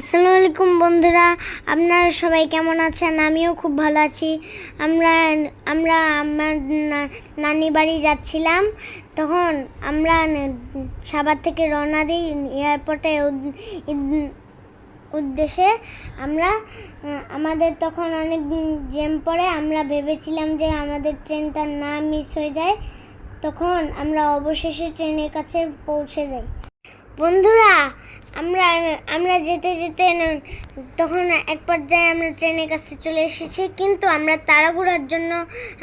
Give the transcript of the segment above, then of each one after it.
আসসালামু আলাইকুম বন্ধুরা, আপনারা সবাই কেমন আছেন? আমিও খুব ভালো আছি। আমরা আমরা আমার নানি বাড়ি যাচ্ছিলাম। তখন আমরা সাভার থেকে রওনা দিই এয়ারপোর্টে উদ- উদ্দেশ্যে। আমরা, আমাদের তখন অনেক জ্যাম পড়ে। আমরা ভেবেছিলাম যে আমাদের ট্রেনটা না মিস হয়ে যায়। তখন আমরা অবশেষে ট্রেনের কাছে পৌঁছে যাই। বন্ধুরা, আমরা আমরা যেতে যেতে তখন এক পর্যায়ে আমরা ট্রেনের কাছে চলে এসেছি, কিন্তু আমরা তাড়াহুড়ার জন্য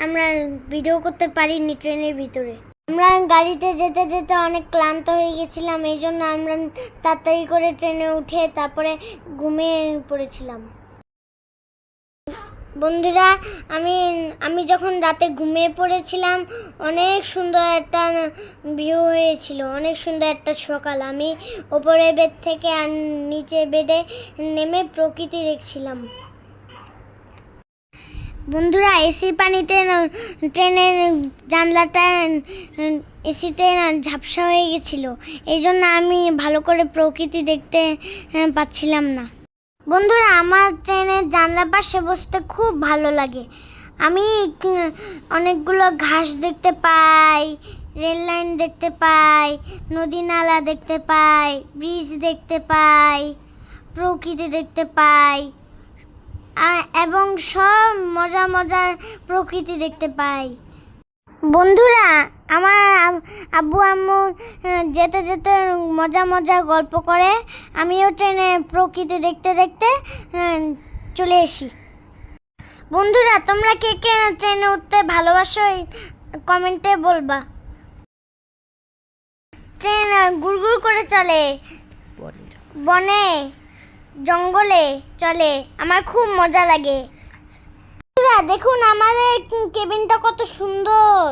আমরা ভিডিও করতে পারিনি ট্রেনের ভিতরে। আমরা গাড়িতে যেতে যেতে অনেক ক্লান্ত হয়ে গেছিলাম এই জন্য আমরা তাড়াতাড়ি করে ট্রেনে উঠে তারপরে ঘুমিয়ে পড়েছিলাম। বন্ধুরা, আমি আমি যখন রাতে ঘুমিয়ে পড়েছিলাম, অনেক সুন্দর একটা ভিউ হয়েছিল, অনেক সুন্দর একটা সকাল। আমি ওপরের বেড থেকে আর নিচে বেডে নেমে প্রকৃতি দেখছিলাম। বন্ধুরা, এসি পানিতে ট্রেনের জানলাটা, এসিতে ঝাপসা হয়ে গেছিল। এই জন্য আমি ভালো করে প্রকৃতি দেখতে পাচ্ছিলাম না। বন্ধুরা, আমার ট্রেনের জানলার পাশে বসতে খুব ভালো লাগে। আমি অনেকগুলো ঘাস দেখতে পাই রেল লাইন দেখতে পাই, নদী নালা দেখতে পাই ব্রিজ দেখতে পাই, প্রকৃতি দেখতে পাই এবং সব মজা মজার প্রকৃতি দেখতে পাই। বন্ধুরা আমার আব্বু আম্মু যেতে যেতে মজা মজা গল্প করে, আমিও ট্রেনে প্রকৃতি দেখতে দেখতে চলে আসি বন্ধুরা, তোমরা কে কে ট্রেনে উঠতে ভালোবাসো কমেন্টে বলবা। ট্রেন গুড়গুড় করে চলে, বনে, জঙ্গলে চলে, আমার খুব মজা লাগে। দেখুন আমাদের কেবিনটা কত সুন্দর।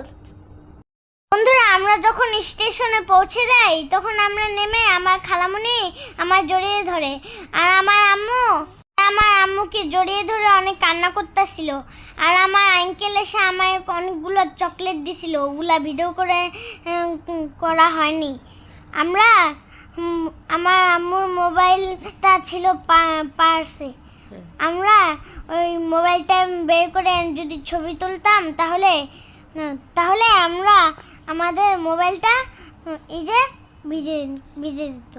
বন্ধুরা, আমরা যখন স্টেশনে পৌঁছে যাই, তখন আমরা নেমে আমার খালামুনি আমার জড়িয়ে ধরে। আর আমার আম্মু, আমার আম্মুকে জড়িয়ে ধরে অনেক কান্না করতেছিল। আর আমার আঙ্কেল এসে আমায় অনেকগুলো চকলেট দিছিল, ওগুলা ভিডিও করে করা হয়নি। আমরা আমার আম্মুর মোবাইলটা ছিল পার্সে। আমরা ওই মোবাইলটা বের করে যদি ছবি তুলতাম, তাহলে তাহলে আমরা আমাদের মোবাইলটা এই যে ভিজে ভিজে দিত।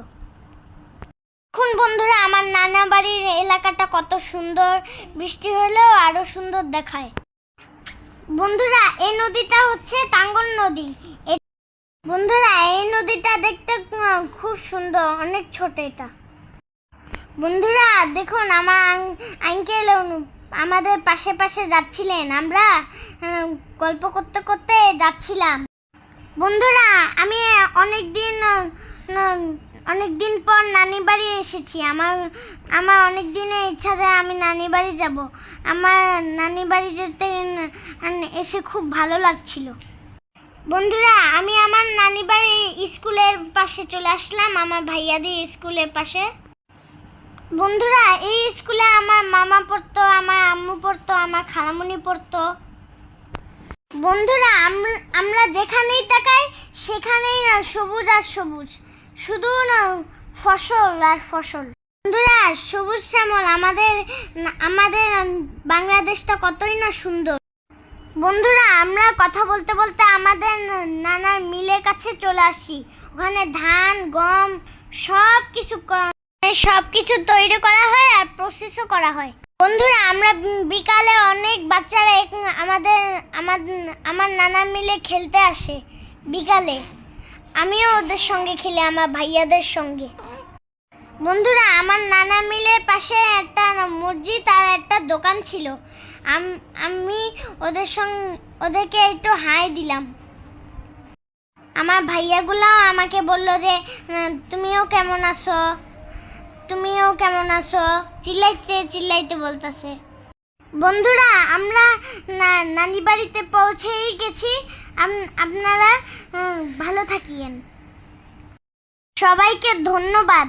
এখন বন্ধুরা, আমার নানা বাড়ির এলাকাটা কত সুন্দর। বৃষ্টি হলেও আরও সুন্দর দেখায়। বন্ধুরা, এই নদীটা হচ্ছে টাঙ্গন নদী। বন্ধুরা, এই নদীটা দেখতে খুব সুন্দর, অনেক ছোট এটা। বন্ধুরা, দেখুন, আমার আঙ্কেল আমাদের পাশে পাশে যাচ্ছিলেন। আমরা গল্প করতে করতে যাচ্ছিলাম। বন্ধুরা, আমি অনেক দিন অনেক দিন পর নানি বাড়ি এসেছি। আমার আমার অনেক দিনে ইচ্ছা যায় আমি নানি বাড়ি যাব। আমার নানি বাড়ি যেতে এসে খুব ভালো লাগছিল। বন্ধুরা, আমি আমার নানি বাড়ি স্কুলের পাশে চলে আসলাম, আমার ভাইয়াদের স্কুলের পাশে। বন্ধুরা, এই স্কুলে আমার মামা পড়তো, আমার আম্মু পড়তো, আমার খালামুনি পড়তো। বন্ধুরা, আম- আমরা যেখানেই তাকাই, সেখানেই না সবুজ আর সবুজ। শুধু না ফসল আর ফসল। বন্ধুরা, সবুজ শ্যামল, আমাদের আমাদের বাংলাদেশটা কতই না সুন্দর। বন্ধুরা, আমরা কথা বলতে বলতে আমাদের নানার মিলের কাছে চলে আসি। ওখানে ধান, গম সব কিছু সব কিছু তৈরি করা হয় আর প্রসেসও করা হয়। বন্ধুরা, আমরা বিকালে অনেক বাচ্চারা আমাদের আমার আমার নানা মিলে খেলতে আসে বিকালে। আমিও ওদের সঙ্গে খেলি, আমার ভাইয়াদের সঙ্গে। বন্ধুরা, আমার নানা মিলের পাশে একটা মসজিদ আর একটা দোকান ছিল। আমি ওদের সঙ্গে ওদেরকে একটু হাই দিলাম। আমার ভাইয়াগুলো আমাকে বলল যে তুমিও কেমন আছো? তুমিও কেমন আছো? চিল্লাইতে চিল্লাইতে বলতাছে। বন্ধুরা, আমরা নানি বাড়িতে পৌঁছেই গেছি। আপনারা ভালো থাকিয়েন। সবাইকে ধন্যবাদ।